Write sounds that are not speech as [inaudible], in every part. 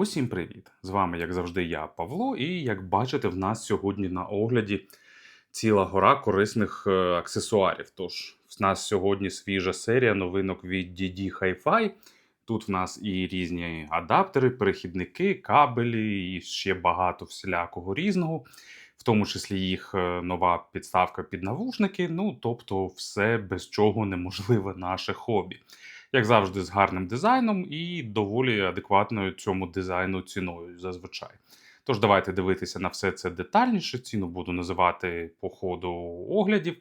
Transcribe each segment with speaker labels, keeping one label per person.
Speaker 1: Усім привіт! З вами, як завжди, я Павло, і як бачите, в нас сьогодні на огляді ціла гора корисних е, аксесуарів. Тож, в нас сьогодні свіжа серія новинок від DD Hi-Fi. Тут в нас і різні адаптери, перехідники, кабелі, і ще багато всілякого різного, в тому числі їх е, нова підставка під навушники. Ну, тобто, все без чого неможливе наше хобі як завжди, з гарним дизайном і доволі адекватною цьому дизайну ціною зазвичай. Тож давайте дивитися на все це детальніше. Ціну буду називати по ходу оглядів.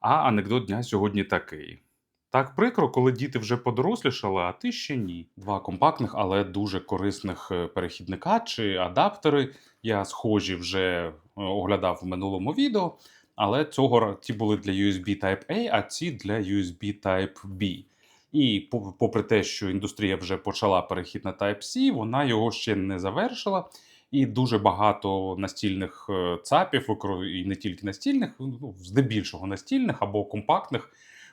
Speaker 1: А анекдот дня сьогодні такий. Так прикро, коли діти вже подорослішали, а ти ще ні. Два компактних, але дуже корисних е, перехідника чи адаптери. Я схожі вже е, оглядав в минулому відео, але цього ті були для USB Type-A, а ці для USB Type-B. І попри те, що індустрія вже почала перехід на Type-C, вона його ще не завершила. І дуже багато настільних е, ЦАПів, і не тільки настільних, ну, здебільшого настільних або компактних,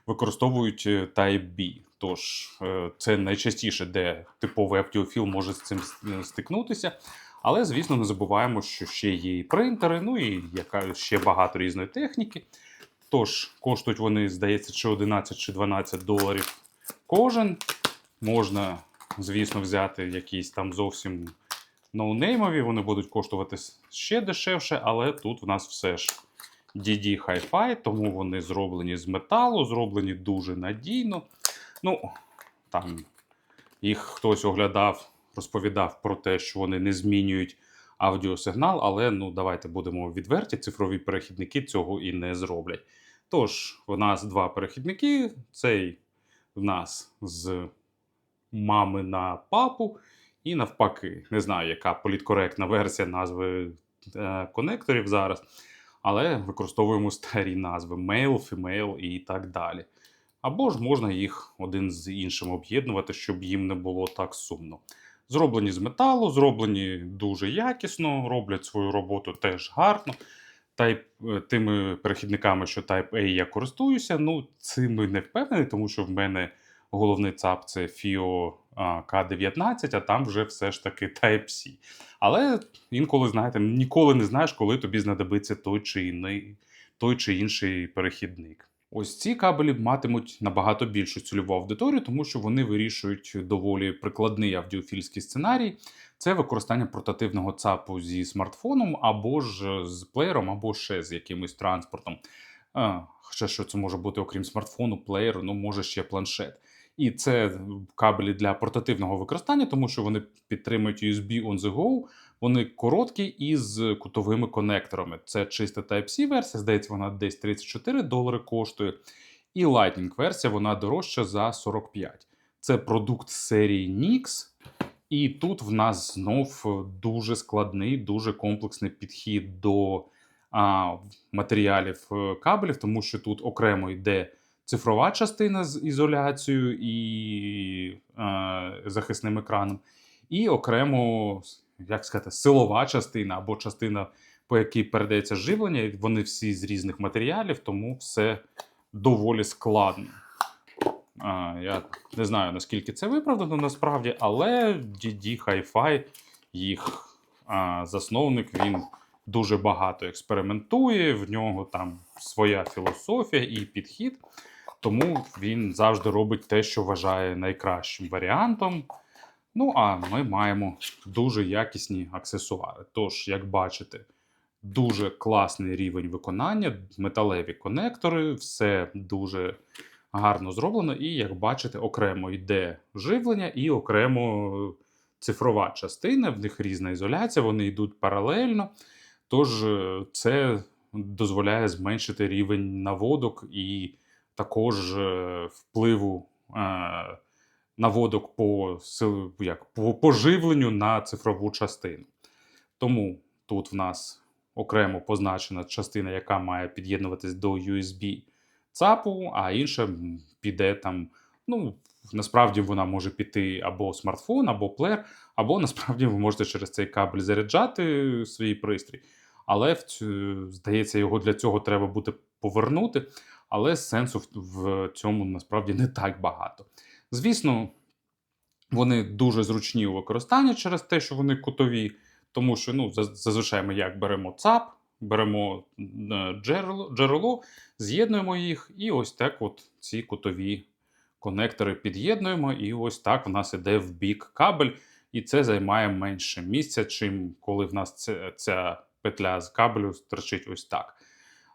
Speaker 1: використовують е, Type-B. Тож е, це найчастіше, де типовий аудіофіл може з цим стикнутися. Але, звісно, не забуваємо, що ще є і принтери, ну і яка ще багато різної техніки. Тож коштують вони, здається, чи 11 чи 12 доларів кожен. Можна, звісно, взяти якісь там зовсім ноунеймові, вони будуть коштувати ще дешевше, але тут в нас все ж DD Hi-Fi, тому вони зроблені з металу, зроблені дуже надійно. Ну, там їх хтось оглядав, розповідав про те, що вони не змінюють аудіосигнал, але ну, давайте будемо відверті, цифрові перехідники цього і не зроблять. Тож, у нас два перехідники. Цей в нас з мами на папу, і навпаки. Не знаю, яка політкоректна версія назви е, конекторів зараз, але використовуємо старі назви: male, female і так далі. Або ж можна їх один з іншим об'єднувати, щоб їм не було так сумно. Зроблені з металу, зроблені дуже якісно, роблять свою роботу теж гарно. Type, е, тими перехідниками, що Type A я користуюся, ну цими не впевнений, тому що в мене головний ЦАП це FIO K19, а там вже все ж таки Type-C. Але інколи, знаєте, ніколи не знаєш, коли тобі знадобиться той чи інший, той чи інший перехідник. Ось ці кабелі матимуть набагато більшу цільову аудиторію, тому що вони вирішують доволі прикладний аудіофільський сценарій. Це використання портативного ЦАПу зі смартфоном, або ж з плеєром, або ще з якимось транспортом. А, Ще що це може бути, окрім смартфону, плеєру, ну може ще планшет. І це кабелі для портативного використання, тому що вони підтримують USB on the go, вони короткі і з кутовими конекторами. Це чиста Type-C версія, здається, вона десь 34 долари коштує. І Lightning версія вона дорожча за 45. Це продукт серії NIX. І тут в нас знов дуже складний, дуже комплексний підхід до а, матеріалів е, кабелів, тому що тут окремо йде цифрова частина з ізоляцією і е, захисним екраном, і окремо, як сказати, силова частина або частина, по якій передається живлення. Вони всі з різних матеріалів, тому все доволі складно. Я не знаю, наскільки це виправдано насправді, але DD Hi-Fi, їх засновник, він дуже багато експериментує, в нього там своя філософія і підхід. Тому він завжди робить те, що вважає найкращим варіантом. Ну, а ми маємо дуже якісні аксесуари. Тож, як бачите, дуже класний рівень виконання, металеві конектори, все дуже гарно зроблено. І, як бачите, окремо йде живлення і окремо цифрова частина, в них різна ізоляція, вони йдуть паралельно. Тож, е, це дозволяє зменшити рівень наводок і також е, впливу е, наводок по як, по поживленню на цифрову частину. Тому тут в нас окремо позначена частина, яка має під'єднуватись до USB ЦАПу, а інша піде там. ну, Насправді вона може піти або смартфон, або плеєр, або [laughs] насправді ви можете через цей кабель заряджати свій пристрій. Але здається, його для цього треба буде повернути але сенсу в цьому насправді не так багато. Звісно, Вони дуже зручні у використанні через те, що вони кутові, тому що ну, зазвичай ми як беремо ЦАП, беремо е, джерело, джерело, з'єднуємо їх, і ось так от ці кутові конектори під'єднуємо, і ось так в нас іде в бік кабель, і це займає менше місця, чим коли в нас це, ця петля з кабелю торчить ось так.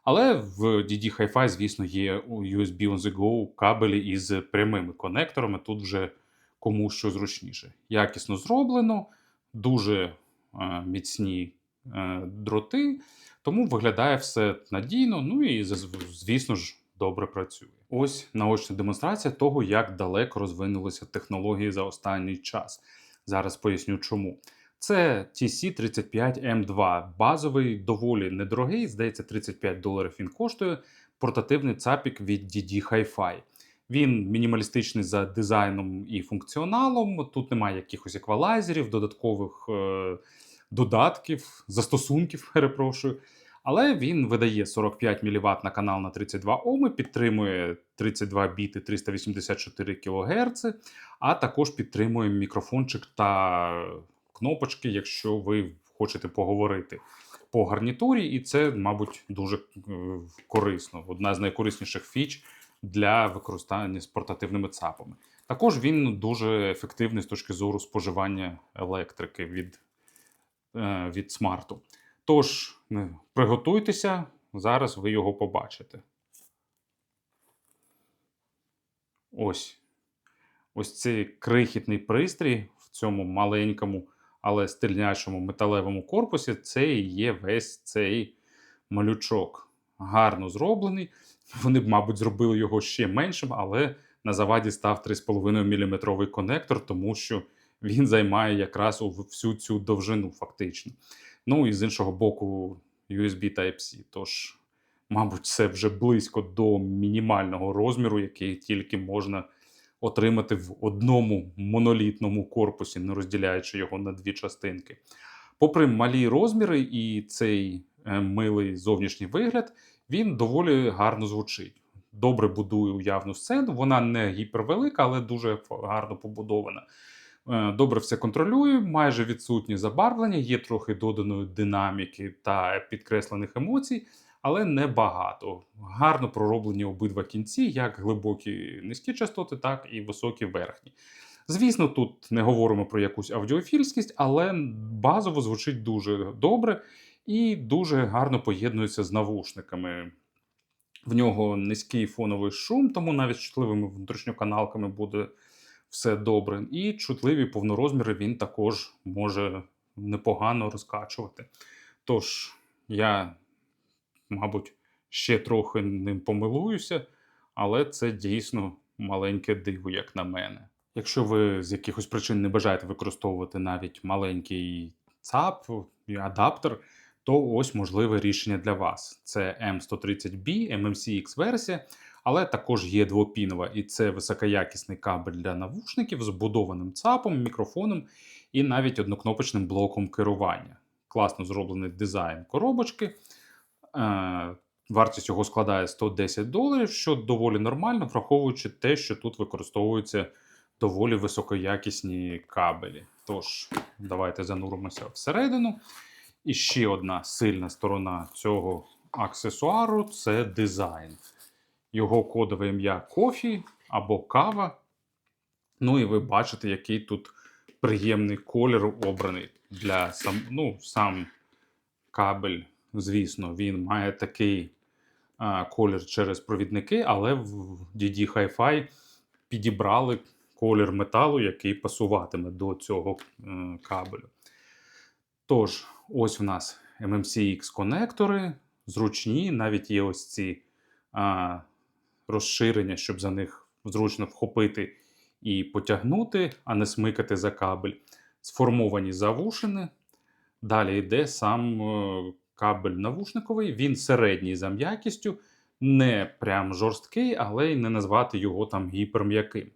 Speaker 1: Але в DD Hi-Fi, звісно, є USB on the go кабелі із прямими конекторами. Тут вже кому що зручніше. Якісно зроблено, дуже е, міцні е, дроти, тому виглядає все надійно, ну і звісно ж добре працює. Ось наочна демонстрація того, як далеко розвинулися технології за останній час. Зараз поясню чому. Це TC35M2, базовий, доволі недорогий, здається, 35 доларів він коштує. Портативний цапік від DD Hi-Fi. Він мінімалістичний за дизайном і функціоналом. Тут немає якихось еквалайзерів, додаткових е, додатків, застосунків, [laughs] перепрошую. Але він видає 45 мВт на канал на 32 Оми, підтримує 32 біти 384 кГц, а також підтримує мікрофончик та кнопочки, якщо ви хочете поговорити по гарнітурі, і це, мабуть, дуже е, корисно. Одна з найкорисніших фіч для використання з портативними ЦАПами. Також він дуже ефективний з точки зору споживання електрики від, від смарту. Тож, е, приготуйтеся, зараз ви його побачите. Ось. Ось цей крихітний пристрій в цьому маленькому, але стильнячому металевому корпусі це і є весь цей малючок. Гарно зроблений. Вони б, мабуть, зробили його ще меншим, але на заваді став 3,5 мм конектор, тому що він займає якраз у всю цю довжину, фактично. Ну і з іншого боку, USB Type-C. Тож, мабуть, це вже близько до мінімального розміру, який тільки можна отримати в одному монолітному корпусі, не розділяючи його на дві частинки. Попри малі розміри і цей е, милий зовнішній вигляд, він доволі гарно звучить. Добре будує уявну сцену. Вона не гіпервелика, але дуже гарно побудована. Е, Добре все контролює, майже відсутні забарвлення, є трохи доданої динаміки та підкреслених емоцій, але не багато. Гарно пророблені обидва кінці, як глибокі низькі частоти, так і високі верхні. Звісно, тут не говоримо про якусь аудіофільськість, але базово звучить дуже добре і дуже гарно поєднується з навушниками. В нього низький фоновий шум, тому навіть з чутливими внутрішньоканалками буде все добре. І чутливі повнорозміри він також може непогано розкачувати. Тож, я, мабуть, ще трохи ним помилуюся, але це дійсно маленьке диво, як на мене. Якщо ви з якихось причин не бажаєте використовувати навіть маленький ЦАП і адаптер, то ось можливе рішення для вас. Це M130B, MMCX версія, але також є двопінова, і це високоякісний кабель для навушників з вбудованим ЦАПом, мікрофоном і навіть однокнопочним блоком керування. Класно зроблений дизайн коробочки. Е, Вартість його складає 110 доларів, що доволі нормально, враховуючи те, що тут використовуються доволі високоякісні кабелі. Тож, давайте зануримося всередину. І ще одна сильна сторона цього аксесуару це дизайн. Його кодове ім'я кофі або кава. Ну і ви бачите, який тут приємний колір обраний для сам, ну, сам кабель. Звісно, він має такий а, колір через провідники, але в DD Hi-Fi підібрали колір металу, який пасуватиме до цього е, кабелю. Тож, ось в нас MMCX конектори, зручні, навіть є ось ці а, розширення, щоб за них зручно вхопити і потягнути, а не смикати за кабель. Сформовані завушини. Далі йде сам е, кабель навушниковий, він середній за м'якістю, не прям жорсткий, але й не назвати його там гіперм'яким.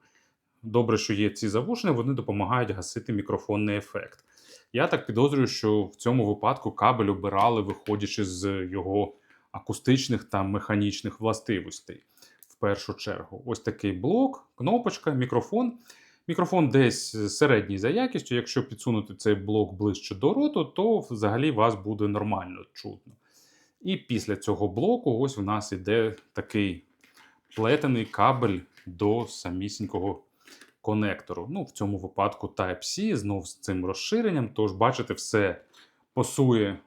Speaker 1: Добре, що є ці завушини, вони допомагають гасити мікрофонний ефект. Я так підозрюю, що в цьому випадку кабель обирали, виходячи з його акустичних та механічних властивостей. В першу чергу, ось такий блок, кнопочка, мікрофон. Мікрофон десь середній за якістю. Якщо підсунути цей блок ближче до роту, то взагалі вас буде нормально чутно. І після цього блоку ось у нас іде такий плетений кабель до самісінького конектору. Ну, в цьому випадку Type-C, знов з цим розширенням. Тож, бачите, все пасує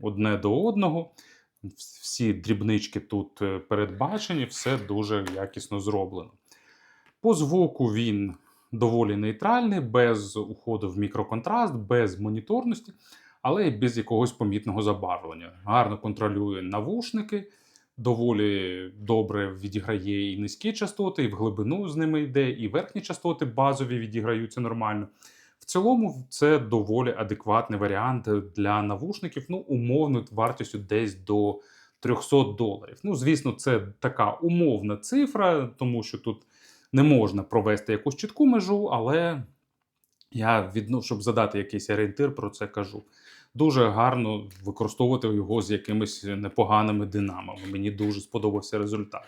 Speaker 1: одне до одного. Всі дрібнички тут е, передбачені, все дуже якісно зроблено. По звуку він доволі нейтральний, без уходу в мікроконтраст, без моніторності, але й без якогось помітного забарвлення. Гарно контролює навушники, доволі добре відіграє і низькі частоти, і в глибину з ними йде, і верхні частоти базові відіграються нормально. В цілому, це доволі адекватний варіант для навушників, ну, умовно, вартістю десь до 300 доларів. Ну, звісно, це така умовна цифра, тому що тут не можна провести якусь чітку межу, але я відно, щоб задати якийсь орієнтир, про це кажу. Дуже гарно використовувати його з якимись непоганими динамами. Мені дуже сподобався результат.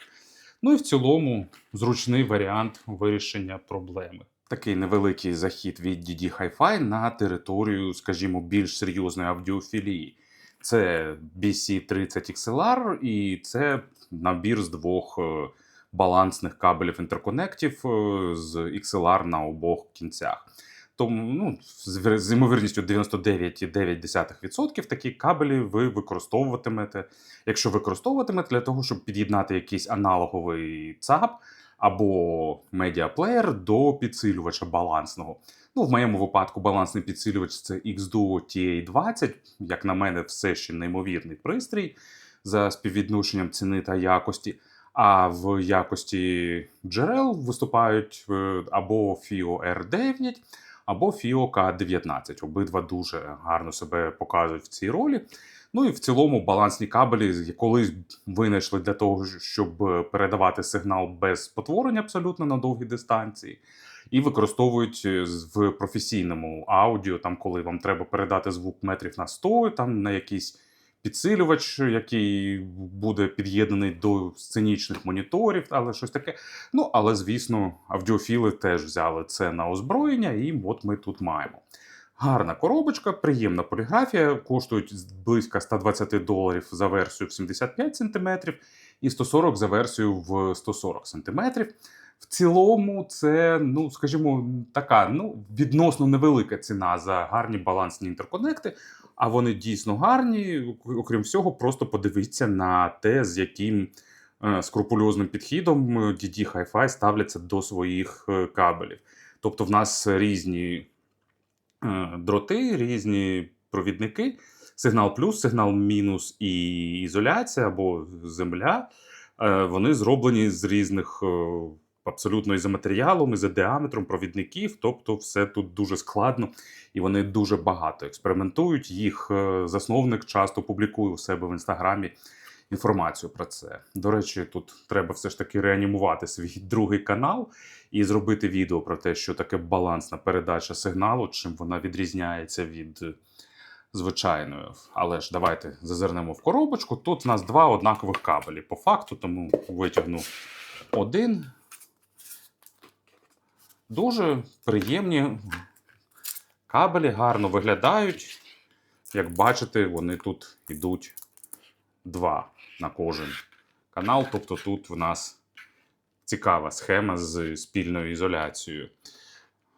Speaker 1: Ну і в цілому зручний варіант вирішення проблеми. Такий невеликий захід від DD Hi-Fi на територію, скажімо, більш серйозної аудіофілії. Це BC30 XLR, і це набір з двох е, балансних кабелів інтерконектів е, з XLR на обох кінцях. Тому ну, з ймовірністю 99,9% такі кабелі ви використовуватимете, якщо використовуватимете для того, щоб під'єднати якийсь аналоговий ЦАП або медіаплеєр до підсилювача балансного. Ну, в моєму випадку балансний підсилювач це X-Duo TA20, як на мене, все ще неймовірний пристрій за співвідношенням ціни та якості. А в якості джерел виступають е, або FIO R9, або FIO K19. Обидва дуже гарно себе показують в цій ролі. Ну і в цілому балансні кабелі колись винайшли для того, щоб передавати сигнал без спотворення абсолютно на довгі дистанції. І використовують е, в професійному аудіо, там, коли вам треба передати звук метрів на 100, там на якийсь підсилювач, який буде під'єднаний до сценічних моніторів, але щось таке. Ну, але, звісно, аудіофіли теж взяли це на озброєння, і от ми тут маємо. Гарна коробочка, приємна поліграфія, коштують близько 120 доларів за версію в 75 см і 140 за версію в 140 см. В цілому, це, ну, скажімо, така ну, відносно невелика ціна за гарні балансні інтерконекти. А вони дійсно гарні. Окрім всього, просто подивіться на те, з яким е, скрупульозним підхідом DD Hi-Fi ставляться до своїх е, кабелів. Тобто, в нас різні е, дроти, різні провідники, сигнал плюс, сигнал мінус і ізоляція або земля. Е, вони зроблені з різних. Е, абсолютно і за матеріалом, і за діаметром провідників. Тобто, все тут дуже складно і вони дуже багато експериментують. Їх е, засновник часто публікує у себе в інстаграмі інформацію про це. До речі, тут треба все ж таки реанімувати свій [laughs] другий канал і зробити відео про те, що таке балансна передача сигналу, чим вона відрізняється від. Звичайною, але ж давайте зазирнемо в коробочку. Тут у нас два однакових кабелі по факту, тому витягну один, Дуже приємні кабелі, гарно виглядають. Як бачите, вони тут йдуть два на кожен канал. Тобто тут в нас цікава схема з спільною ізоляцією.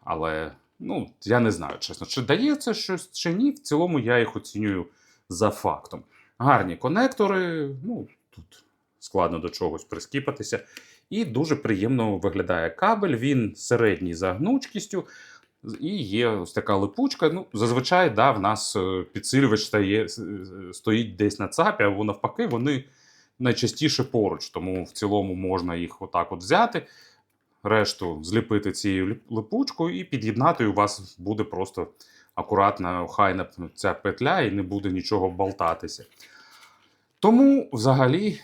Speaker 1: Але, ну, я не знаю, чесно, чи дає це щось чи ні. В цілому я їх оцінюю за фактом. Гарні конектори, ну, тут складно до чогось прискіпатися. І дуже приємно виглядає кабель. Він середній за гнучкістю. І є ось така липучка. Ну, Зазвичай да, в нас е, підсилювач стає, стоїть десь на цапі, або навпаки, вони найчастіше поруч. Тому в цілому можна їх отак от взяти, решту зліпити цією липучкою і під'єднати. У вас буде просто акуратна, охайна ця петля, і не буде нічого болтатися. Тому взагалі.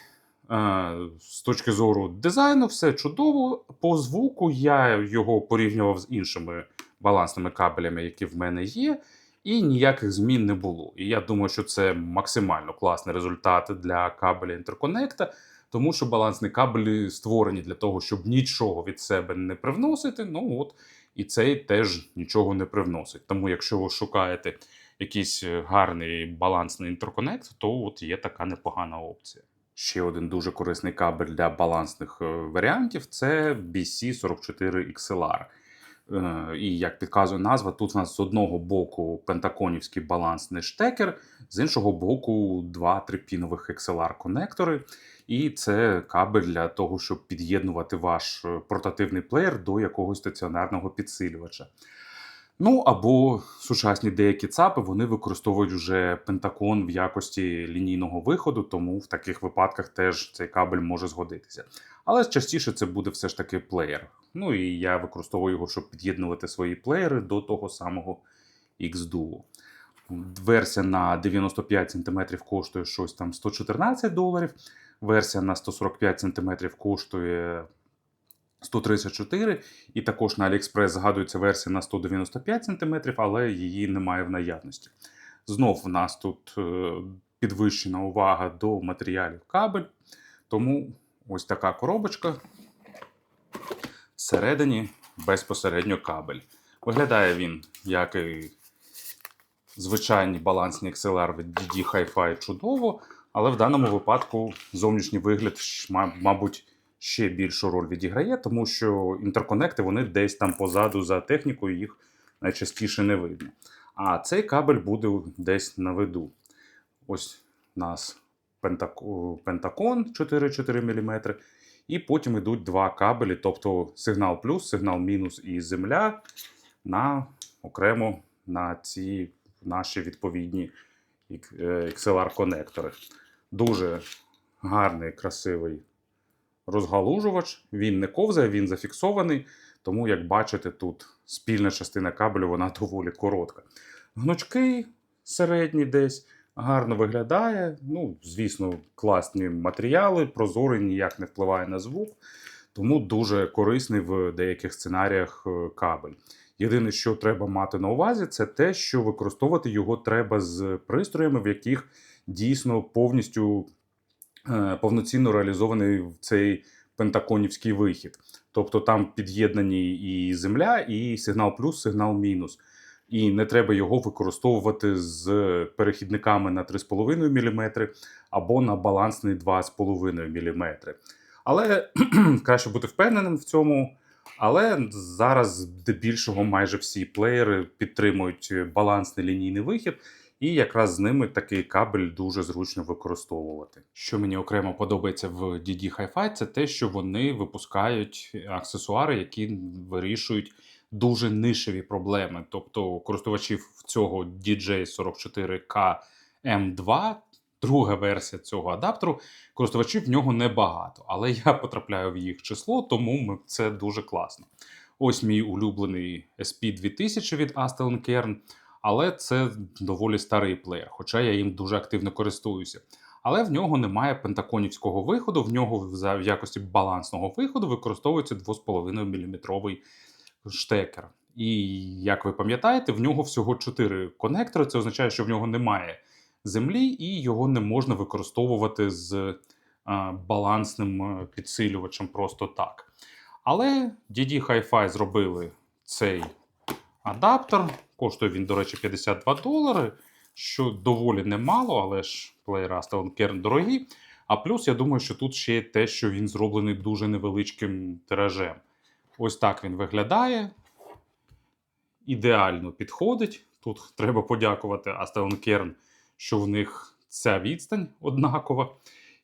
Speaker 1: Е, з точки зору дизайну, все чудово. По звуку я його порівнював з іншими балансними кабелями, які в мене є, і ніяких змін не було. І я думаю, що це максимально класний результат для кабеля інтерконекта, тому що балансні кабелі створені для того, щоб нічого від себе не привносити. Ну от і цей теж нічого не привносить. Тому, якщо ви шукаєте якийсь е, гарний балансний інтерконект, то от є така непогана опція. Ще один дуже корисний кабель для балансних е, варіантів це BC44 XLR. Е, І як підказує назва, тут у нас з одного боку пентаконівський балансний штекер, з іншого боку, два трипінових XLR-конектори. І це кабель для того, щоб під'єднувати ваш е, портативний плеєр до якогось стаціонарного підсилювача. Ну або сучасні деякі ЦАПи вони використовують вже пентакон в якості лінійного виходу, тому в таких випадках теж цей кабель може згодитися. Але частіше це буде все ж таки плеєр. Ну і я використовую його, щоб під'єднувати свої плеєри до того самого X-Duo. Версія на 95 см коштує щось там 114 доларів. Версія на 145 см коштує 134, і також на AliExpress згадується версія на 195 см, але її немає в наявності. Знов в нас тут е, підвищена увага до матеріалів кабель, тому ось така коробочка. Всередині безпосередньо кабель. Виглядає він як і звичайний балансний XLR від DD Hi-Fi чудово, але в даному випадку зовнішній вигляд, мабуть, ще більшу роль відіграє, тому що інтерконекти вони десь там позаду за технікою, їх найчастіше не видно. А цей кабель буде десь на виду. Ось у нас пентако- пентакон 4,4 мм, і потім йдуть два кабелі, тобто сигнал плюс, сигнал мінус і земля на окремо на ці наші відповідні XLR-конектори. Дуже гарний, красивий розгалужувач. Він не ковзає, він зафіксований. Тому, як бачите, тут спільна частина кабелю вона [laughs] доволі коротка. Гнучкий середній десь гарно виглядає. Ну, звісно, класні матеріали, прозорий, ніяк не впливає на звук. Тому дуже корисний в деяких сценаріях е, кабель. Єдине, що треба мати на увазі, це те, що використовувати його треба з пристроями, в яких дійсно повністю повноцінно реалізований в цей пентаконівський вихід. Тобто там під'єднані і земля, і сигнал плюс, сигнал мінус. І не треба його використовувати з перехідниками на 3,5 мм або на балансний 2,5 мм. Але [clears throat] краще бути впевненим в цьому. Але зараз здебільшого майже всі плеєри підтримують балансний лінійний вихід, і якраз з ними такий кабель дуже зручно використовувати. Що мені окремо подобається в DD Hi-Fi, це те, що вони випускають аксесуари, які вирішують дуже нишеві проблеми. Тобто користувачів цього DJ44K M2, друга версія цього адаптеру, користувачів в нього небагато, але я потрапляю в їх число, тому ми- це дуже класно. Ось мій улюблений SP2000 від Aston Kern, але це доволі старий плеєр, хоча я їм дуже активно користуюся. Але в нього немає пентаконівського виходу, в нього в якості балансного виходу використовується 2,5 мм штекер. І як ви пам'ятаєте, в нього всього 4 конектори. Це означає, що в нього немає землі, і його не можна використовувати з балансним е, підсилювачем просто так. Але DD Hi-Fi зробили цей адаптер. Коштує він, до речі, 52 долари, що доволі немало, але ж Aston Kern дорогі. А плюс, я думаю, що тут ще є те, що він зроблений дуже невеличким тиражем. Ось так він виглядає. Ідеально підходить. Тут треба подякувати Aston Kern, що в них ця відстань однакова.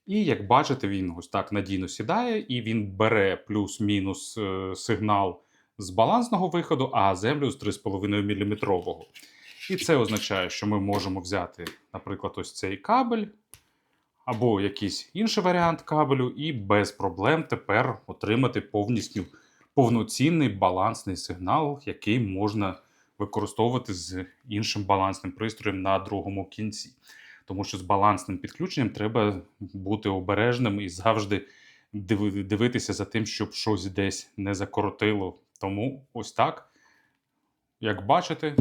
Speaker 1: І як бачите, він ось так надійно сідає, і він бере плюс-мінус е, сигнал з балансного виходу, а землю з 3,5 мм. І це означає, що ми можемо взяти, наприклад, ось цей кабель або якийсь інший варіант кабелю, і без проблем тепер отримати повністю повноцінний балансний сигнал, який можна використовувати з іншим балансним пристроєм на другому кінці. Тому що з балансним підключенням треба бути обережним і завжди диви- дивитися за тим, щоб щось десь не закоротило. Тому ось так, як бачите,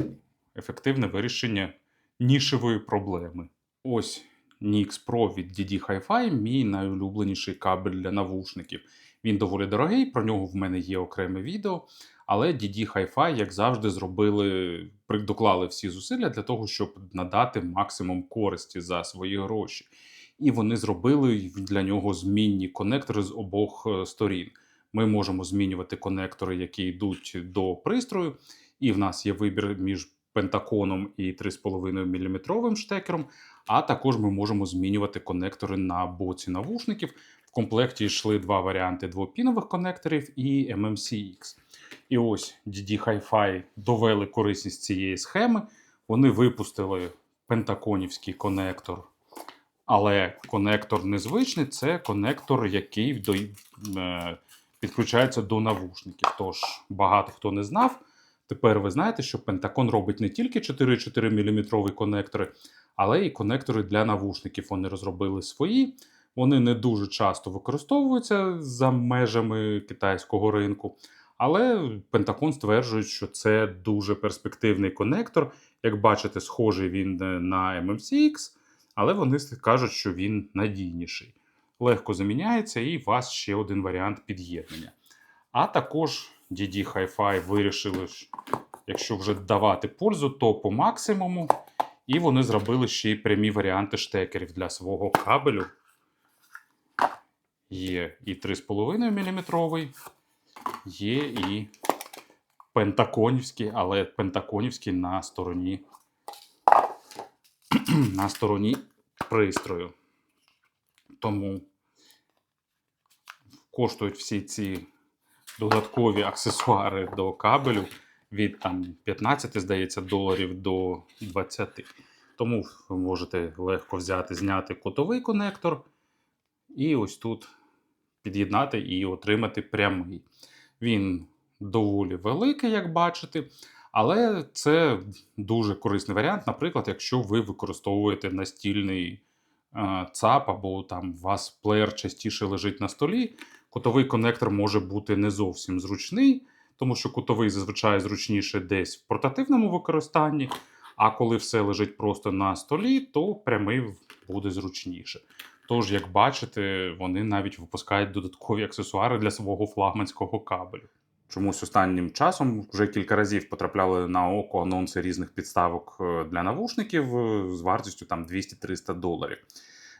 Speaker 1: ефективне вирішення нішевої проблеми. Ось Nix Pro від DD Hi-Fi, мій найулюбленіший кабель для навушників. Він доволі дорогий, про нього в мене є окреме відео. Але DD Hi-Fi, як завжди, зробили, доклали всі зусилля для того, щоб надати максимум користі за свої гроші. І вони зробили для нього змінні конектори з обох е, сторін. Ми можемо змінювати конектори, які йдуть до пристрою, і в нас є вибір між пентаконом і 3,5 мм штекером. А також ми можемо змінювати конектори на боці навушників. В комплекті йшли два варіанти двопінових конекторів і MMCX. І ось DD Hi-Fi довели корисність цієї схеми. Вони випустили пентаконівський конектор. Але конектор незвичний це конектор, який е, підключається до навушників. Тож багато хто не знав. Тепер ви знаєте, що Pentagon робить не тільки 4,4 мм конектори, але й конектори для навушників. Вони розробили свої. Вони не дуже часто використовуються за межами китайського ринку. Але Pentagon стверджує, що це дуже перспективний конектор. Як бачите, схожий він е, на MMCX, але вони кажуть, що він надійніший. Легко заміняється, і у вас ще один варіант під'єднання. А також DD Hi-Fi вирішили, якщо вже давати пользу, то по максимуму. І вони зробили ще й прямі варіанти штекерів для свого кабелю. Є і 3,5 мм, є і пентаконівський, але пентаконівський на стороні, [clears throat] на стороні пристрою. Тому коштують всі ці додаткові аксесуари до кабелю від там 15, здається, доларів до 20. Тому ви можете легко взяти, зняти котовий конектор і ось тут під'єднати і отримати прямий. Він доволі великий, як бачите, але це дуже корисний варіант, наприклад, якщо ви використовуєте настільний ЦАП або там у вас плеєр частіше лежить на столі, Кутовий конектор може бути не зовсім зручний, тому що кутовий зазвичай зручніше десь в портативному використанні. А коли все лежить просто на столі, то прямий буде зручніше. Тож, як бачите, вони навіть випускають додаткові аксесуари для свого флагманського кабелю. Чомусь останнім часом вже кілька разів потрапляли на око анонси різних підставок е, для навушників е, з вартістю там 200-300 доларів.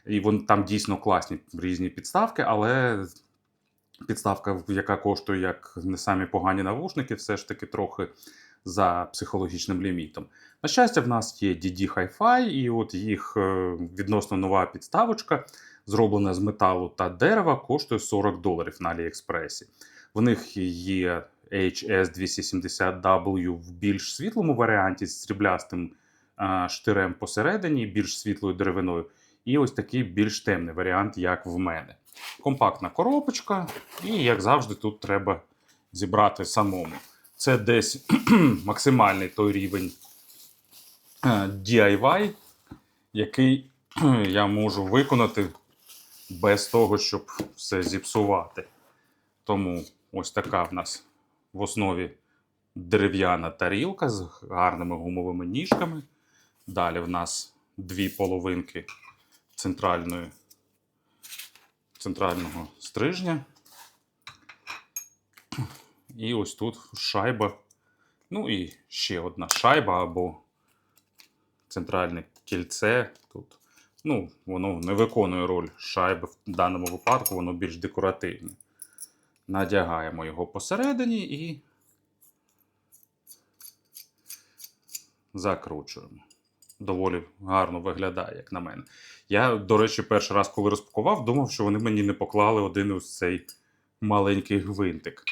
Speaker 1: І вони там дійсно класні різні підставки, але підставка, яка коштує як не самі погані навушники, все ж таки трохи за психологічним лімітом. На щастя, в нас є DD Hi-Fi, і от їх е, відносно нова підставочка, зроблена з металу та дерева, коштує 40 доларів на Аліекспресі. В них є HS270W в більш світлому варіанті з сріблястим штирем посередині, більш світлою деревиною. І ось такий більш темний варіант, як в мене. Компактна коробочка, і, як завжди, тут треба зібрати самому. Це десь [clears throat] максимальний той рівень е, DIY, який [clears throat] я можу виконати без того, щоб все зіпсувати. Тому ось така в нас в основі дерев'яна тарілка з гарними гумовими ніжками. Далі в нас дві половинки центральної, центрального стрижня. І ось тут шайба. Ну і ще одна шайба або центральне кільце. Тут, ну, воно не виконує роль шайби в даному випадку, воно більш декоративне. Надягаємо його посередині і закручуємо. Доволі гарно виглядає, як на мене. Я, до речі, перший раз, коли розпакував, думав, що вони мені не поклали один ось цей маленький гвинтик.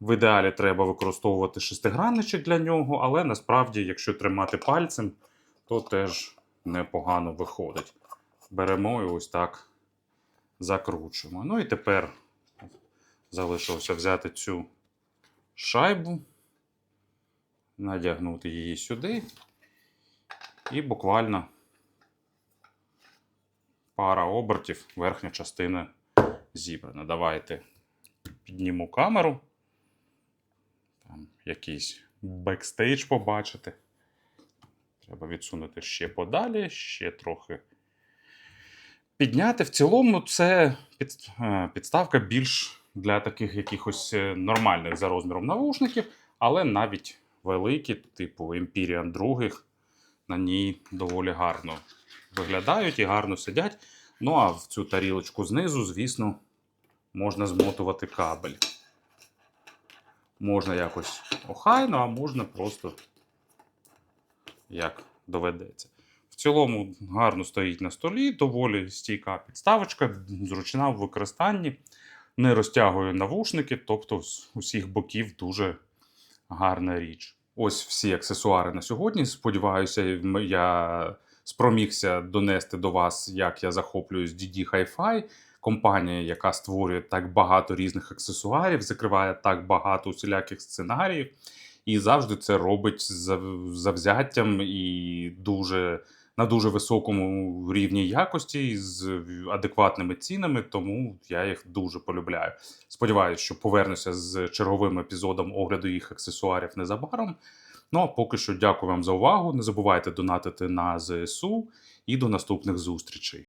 Speaker 1: В ідеалі треба використовувати шестигранничок для нього, але насправді, якщо тримати пальцем, то теж непогано виходить. Беремо і ось так закручуємо. Ну і тепер залишилося взяти цю шайбу, надягнути її сюди. І буквально пара обертів, верхня частина зібрана. Давайте підніму камеру. Там якийсь бекстейдж побачити. Треба відсунути ще подалі, ще трохи підняти. В цілому, це під, е, підставка більш для таких якихось е, нормальних за розміром навушників, але навіть великі, типу Empyrean других, на ній доволі гарно виглядають і гарно сидять. Ну а в цю тарілочку знизу, звісно, можна змотувати кабель. Можна якось охайно, а можна просто як доведеться. В цілому гарно стоїть на столі, доволі стійка підставочка, зручна в використанні, не розтягує навушники, тобто з усіх боків дуже гарна річ. Ось всі аксесуари на сьогодні. Сподіваюся, я спромігся донести до вас, як я захоплююсь DD Hi-Fi, компанія, яка створює так багато різних аксесуарів, закриває так багато усіляких сценаріїв, і завжди це робить з завзяттям і дуже на дуже високому рівні якості з адекватними цінами, тому я їх дуже полюбляю. Сподіваюсь, що повернуся з черговим епізодом огляду їх аксесуарів незабаром. Ну а поки що дякую вам за увагу. Не забувайте донатити на ЗСУ і до наступних зустрічей.